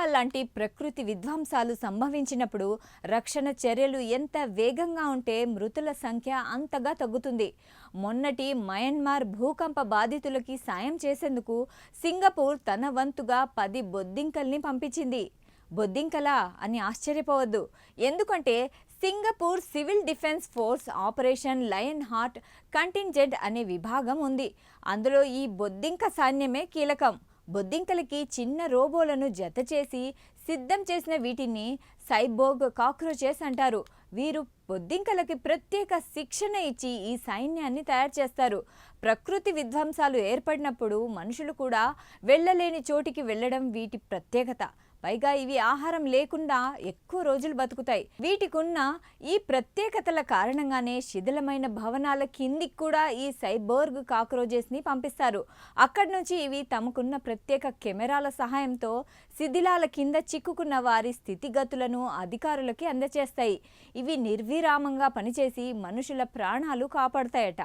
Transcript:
తుఫాన్ లాంటి ప్రకృతి విధ్వంసాలు సంభవించినప్పుడు రక్షణ చర్యలు ఎంత వేగంగా ఉంటే మృతుల సంఖ్య అంతగా తగ్గుతుంది. మొన్నటి మయన్మార్ భూకంప బాధితులకి సాయం చేసేందుకు సింగపూర్ తన వంతుగా పది బొద్దింకల్ని పంపించింది. బొద్దింకలా అని ఆశ్చర్యపోవద్దు. ఎందుకంటే Singapore civil defence force operation lion heart contingent అనే విభాగం ఉంది. అందులో ఈ బొద్దింక సైన్యమే కీలకం. బొద్దింకలకి చిన్న రోబోలను జత చేసి సిద్ధం చేసిన వీటిని సైబోగ్ కాక్రోచెస్ అంటారు. వీరు బొద్దింకలకి ప్రత్యేక శిక్షణ ఇచ్చి ఈ సైన్యాన్ని తయారు చేస్తారు. ప్రకృతి విధ్వంసాలు ఏర్పడినప్పుడు మనుషులు కూడా వెళ్ళలేని చోటికి వెళ్ళడం వీటి ప్రత్యేకత. పైగా ఇవి ఆహారం లేకుండా ఎక్కువ రోజులు బతుకుతాయి. వీటికున్న ఈ ప్రత్యేకతల కారణంగానే శిథిలమైన భవనాల కిందికి కూడా ఈ సైబోర్గ్ కాక్రోజెస్ని పంపిస్తారు. అక్కడి నుంచి ఇవి తమకున్న ప్రత్యేక కెమెరాల సహాయంతో శిథిలాల కింద చిక్కుకున్న వారి స్థితిగతులను అధికారులకి అందజేస్తాయి ఇవి నిర్విరామంగా పనిచేసి మనుషుల ప్రాణాలు కాపాడతాయట.